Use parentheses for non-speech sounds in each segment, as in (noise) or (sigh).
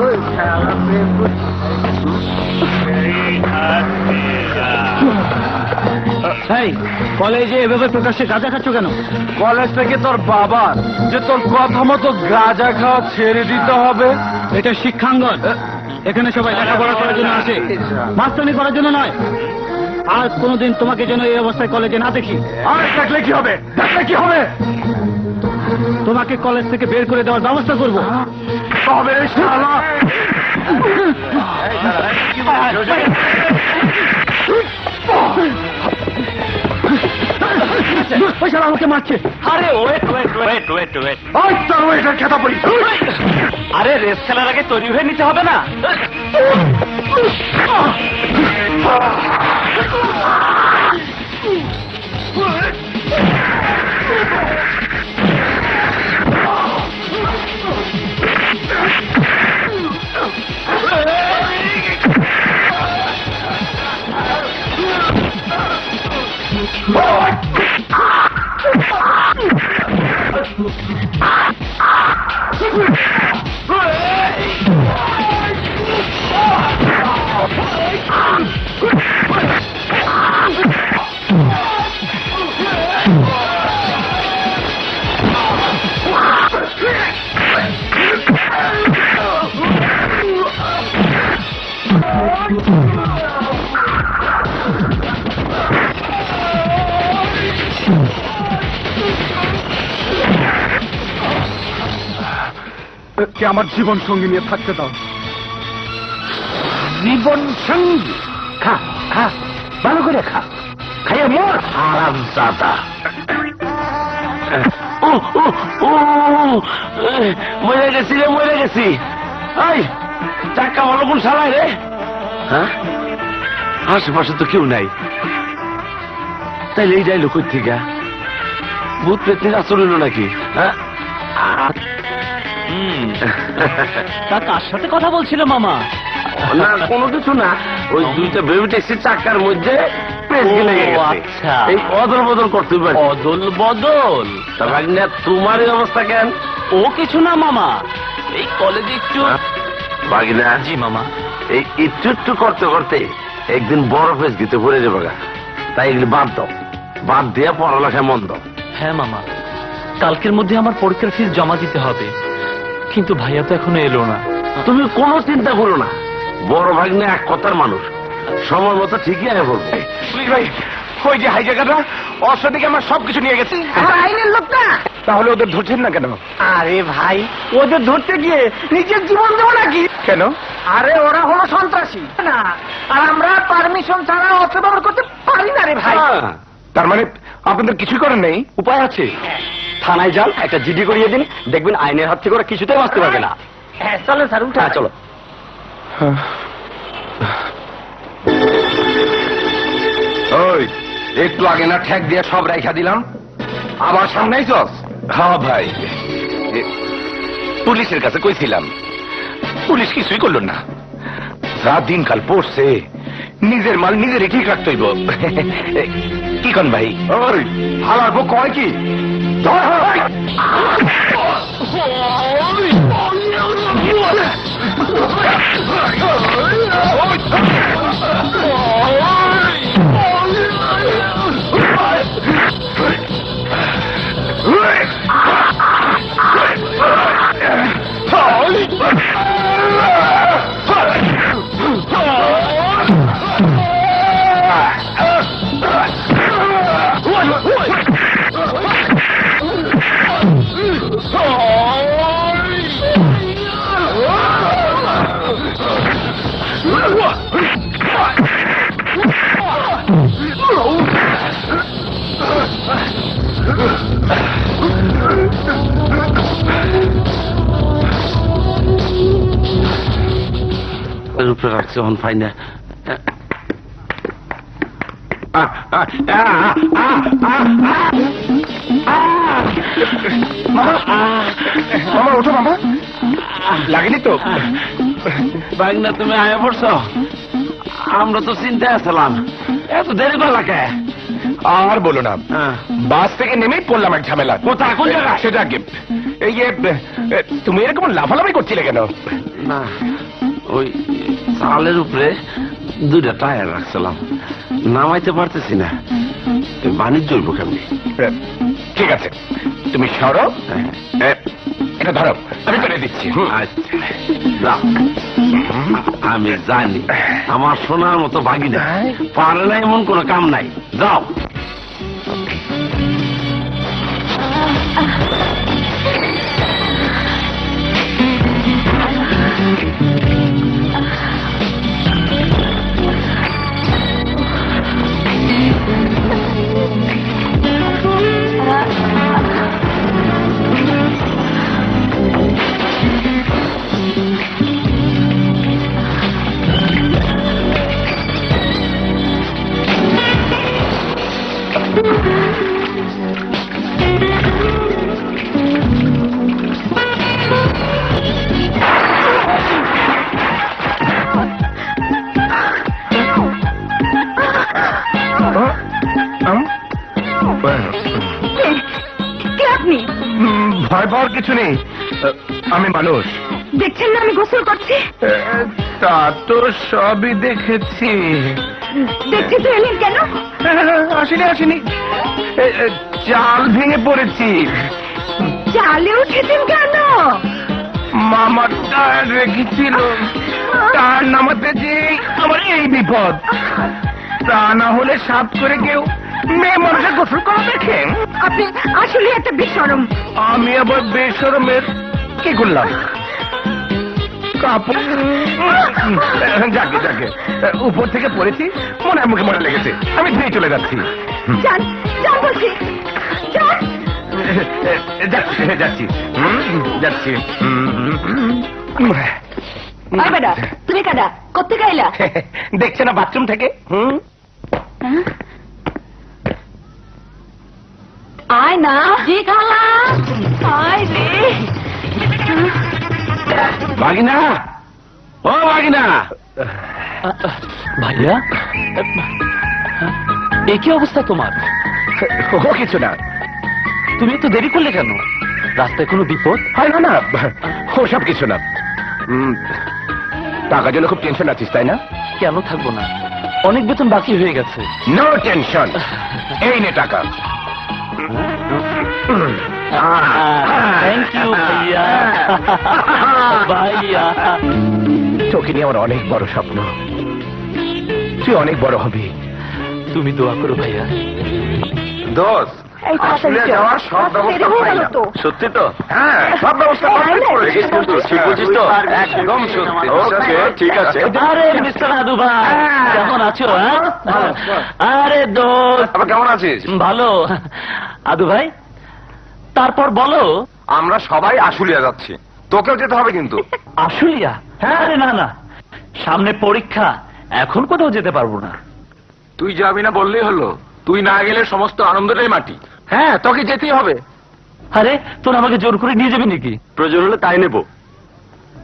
ওই খেলা প্রেম এই কলেজে এভাবে প্রকাশ্যে গাঁজা খাচ্ছ কেন? কলেজ থেকে তোর বাবার যে তোর কথা মতো গাঁজা খাওয়া ছেড়ে দিতে হবে। এটা শিক্ষাঙ্গন। এখানে সবাই লেখাপড়া করার জন্য আসে। মাস্টারি করার জন্য নয়। আর কোনোদিন তোমাকে যেন এই অবস্থায় কলেজে না দেখি। আর দেখলে কি হবে? দেখলে কি হবে? তোমাকে কলেজ থেকে বের করে দেওয়ার ব্যবস্থা করব। শালা। ওই শালা আমাকে মারছে। আরে wait wait wait wait wait ওই তোর ওইটার খেতা পড়ি। আরে রেস খেলার আগে তৈরি হয়ে নিতে হবে না? কে আমার জীবন সঙ্গী নিয়ে থাকতে দাও। জীবন সঙ্গী? খা খা ভালো করে খা। খাইয়ে মোর। হারাম দাদা। ও ও ও এ, মরে গেছি রে মরে গেছি। এই চাক্কা ভালো কোন সালাই রে। হ্যাঁ? আশেপাশে তো কেউ নাই। তাইলে এই যাইলো কই থেকে? ভূত পেতে আসল নাকি? হ্যাঁ? তা কার সাথে কথা বলছিল মামা? না কোনো কিছু না। ওই দুইটা বেবি ট্যাক্সির চাকার মধ্যে আচ্ছা। এই অদল বদল করতে পারি। অদল বদল? তা তোমার এই অবস্থা কেন? ও কিছু না মামা। এই কলেজে একটু ভাগিনা। জি মামা। এই একটু একটু করতে করতে একদিন বড় ফেস গিতে পড়ে যাবে গা। তাই এগুলি বাদ দাও। বাদ দিয়ে পড়ালেখায় মন দাও হ্যাঁ মামা। কালকের মধ্যে আমার পরীক্ষার ফিস জমা দিতে হবে। কিন্তু ভাইয়া তো এখনও এলো না। তুমি কোনো চিন্তা করো না। বড় ভাগ্নে এক কথার মানুষ। সময় মতো ঠিকই আয় বলব। ভাই ওই যে হাই জায়গাটা অস্ত্র থেকে আমার সবকিছু নিয়ে গেছে। আইনের লোকটা। তাহলে ওদের ধরছেন না কেন? আরে ভাই ওদের ধরতে গিয়ে নিজের জীবন দেবো নাকি? কেন? আরে ওরা হলো সন্ত্রাসী। না আর আমরা পারমিশন ছাড়া অস্ত্র ব্যবহার করতে পারি না রে ভাই। হ্যাঁ। তার মানে আপনাদের কিছুই করেন নেই? উপায় আছে। থানায় যান একটা জিডি করিয়ে দিন দেখবেন আইনের হাত থেকে ওরা কিছুতেই বাঁচতে পারবে না। হ্যাঁ চলো স্যার উঠে হ্যাঁ চলো। ওই একটু আগে না ঠেক দিয়ে সব রাইখা দিলাম। আবার সামনেই চস হ্যাঁ ভাই। পুলিশের কাছে কইছিলাম। পুলিশ কিছুই করল না। যা দিনকাল পড়ছে নিজের মাল নিজের ঠিক রাখতে হইব। কি কন ভাই? ওই হালার কয় কি? ধর, ধর, ওই। রাখছে অন পাই মামা ওঠো মামা। লাগেনি তো? বাইক না তুমি আয়া পড়ছ? আমরা তো চিন্তায় আসলাম এত দেরি করলা কে? আর বলো না হ্যাঁ। বাস থেকে নেমেই পড়লাম এক ঝামেলা কোথায়? কোন জায়গায়? সেটা কি এই যে তুমি এরকম লাফালাফি করছিলে কেন না ওই চালের উপরে দুইটা টায়ার রাখছিলাম নামাইতে পারতেছি না বাণিজ্য কেমনি ঠিক আছে তুমি সরো হ্যাঁ। এটা ধরো, আমি করে দিচ্ছি। আচ্ছা যাও। আমি জানি, আমার সোনার মতো ভাগি না পারে না এমন কোনো কাম নাই যাও পাওয়ার কিছু নেই। আমি মানুষ। দেখছেন না আমি গোসল করছি? তা তো সবই দেখেছি। দেখছি তো এলেন কেন? আসেনি আসেনি। চাল ভেঙে পড়েছি। চালে উঠেছেন কেন? মামার টায়ার রেখেছিল। টায়ার নামাতে যে আমার এই বিপদ। তা না হলে সাপ করে কেউ মেয়ে মানুষের গোসল করা দেখে আপনি একটা বেসরম আমি আবার বেসরমের কি করলাম? কাপড় যাকে যাকে। উপর থেকে পড়েছি মনে হয় মুখে মনে লেগেছে। আমি ধুয়ে চলে যাচ্ছি। যান যান বলছি। যান। যাচ্ছি যাচ্ছি। তুমি কাদা? করতে গাইলা দেখছে না বাথরুম থেকে? হুম। আয় না জি খালা আয় রে। ভাগিনা ও ভাগিনা ভাইয়া এ কি অবস্থা তোমার? ও কিছু না। তুমি একটু দেরি করলে কেন? রাস্তায় কোনো বিপদ? হয় না না ওসব কিছু না। টাকার জন্য খুব টেনশন আছিস তাই না? কেন থাকব না? অনেক বেতন বাকি হয়ে গেছে। নো টেনশন এই নে টাকা। থ্যাংক ইউ ভাইয়া ভাইয়া তোকে নিয়ে আমার অনেক বড় স্বপ্ন তুই অনেক বড় হবি তুমি দোয়া করো ভাইয়া দোষ এই তাড়াতাড়ি চল। যাওয়ার সব ব্যবস্থা দেরি হয়ে গেল তো। সত্যি তো? হ্যাঁ সব ব্যবস্থা এই, perfect এই, কিন্তু ঠিক বলছিস তো? একদম সত্যি। ওকে ঠিক আছে। আরে মিস্টার আদু ভাই কেমন আছো হ্যাঁ? আরে দোস্ত। আবার কেমন আছিস? ভালো। আদু ভাই তারপর বলো। আমরা সবাই আশুলিয়া যাচ্ছি। তোকেও যেতে হবে কিন্তু। (laughs) আশুলিয়া? হ্যাঁ আরে না না। সামনে পরীক্ষা। এখন কোথাও যেতে পারব না। তুই যাবি না বললেই হলো। তুই না গেলে সমস্ত আনন্দটাই মাটি। হ্যাঁ তোকে যেতেই হবে। আরে তোর আমাকে জোর করে নিয়ে যাবি নাকি? প্রয়োজন হলে তাই নেব।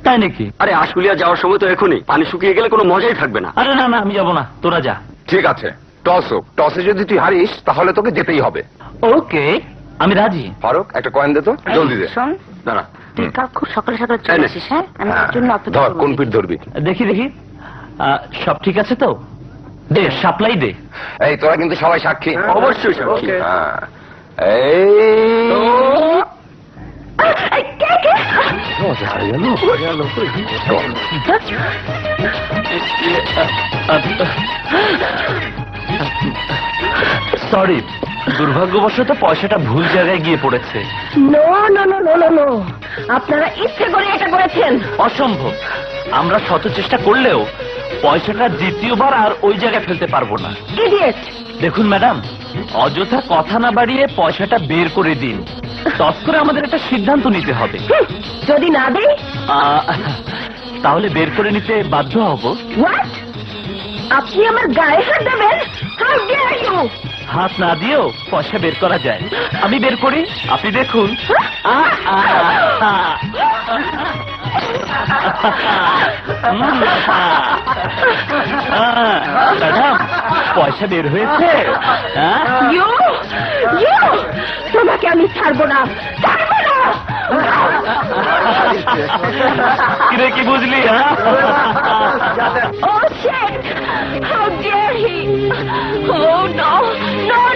তাই নাকি? আরে আশুলিয়া যাওয়ার সময় তো এখনই। পানি শুকিয়ে গেলে কোনো মজাই থাকবে না। আরে না না আমি যাব না। তোরা যা। ঠিক আছে টস হোক। টসে যদি তুই হারিস তাহলে তোকে যেতেই হবে। ওকে আমি রাজি। ফারুক একটা কয়েন দে তো জলদি দে। শোন দাঁড়া। তুই কাল খুব সকালে সকালে চলে আসিস হ্যাঁ? আমি হ্যাঁ, তোর জন্য অপেক্ষা ধর কোন পিঠ ধরবি। দেখি দেখি। আহ, সব ঠিক আছে তো? দে সাপ্লাই দে। এই তোরা কিন্তু সবাই সাক্ষী। অবশ্যই সাক্ষী। হ্যাঁ। এই। এই, কে কে? সরি দুর্ভাগ্যবশত পয়সাটা ভুল জায়গায় গিয়ে পড়েছে। No no no no no no. আপনারা ইচ্ছে করে এটা করেছেন। অসম্ভব। আমরা শত চেষ্টা করলেও পয়সাটা দ্বিতীয়বার আর ওই জায়গায় ফেলতে পারব না। ইডিয়েট দেখুন ম্যাডাম অযথা কথা না বাড়িয়ে পয়সাটা বের করে দিন। তৎ করে আমাদের একটা সিদ্ধান্ত নিতে হবে। যদি না দেই? আহ, তাহলে বের করে নিতে বাধ্য হব। হোয়াট আপনি আমার গায়ে হাত দেবেন? হাউ ডিয়ার ইউ হাত না দিয়েও পয়সা বের করা যায়। আমি বের করি আপনি দেখুন। আহ, ম্যাডাম পয়সা বের হয়েছে হ্যাঁ? ইউ ইউ তোমাকে আমি ছাড়বো না ছাড়বো না কিরে কি বুঝলি হ্যাঁ he! Oh no!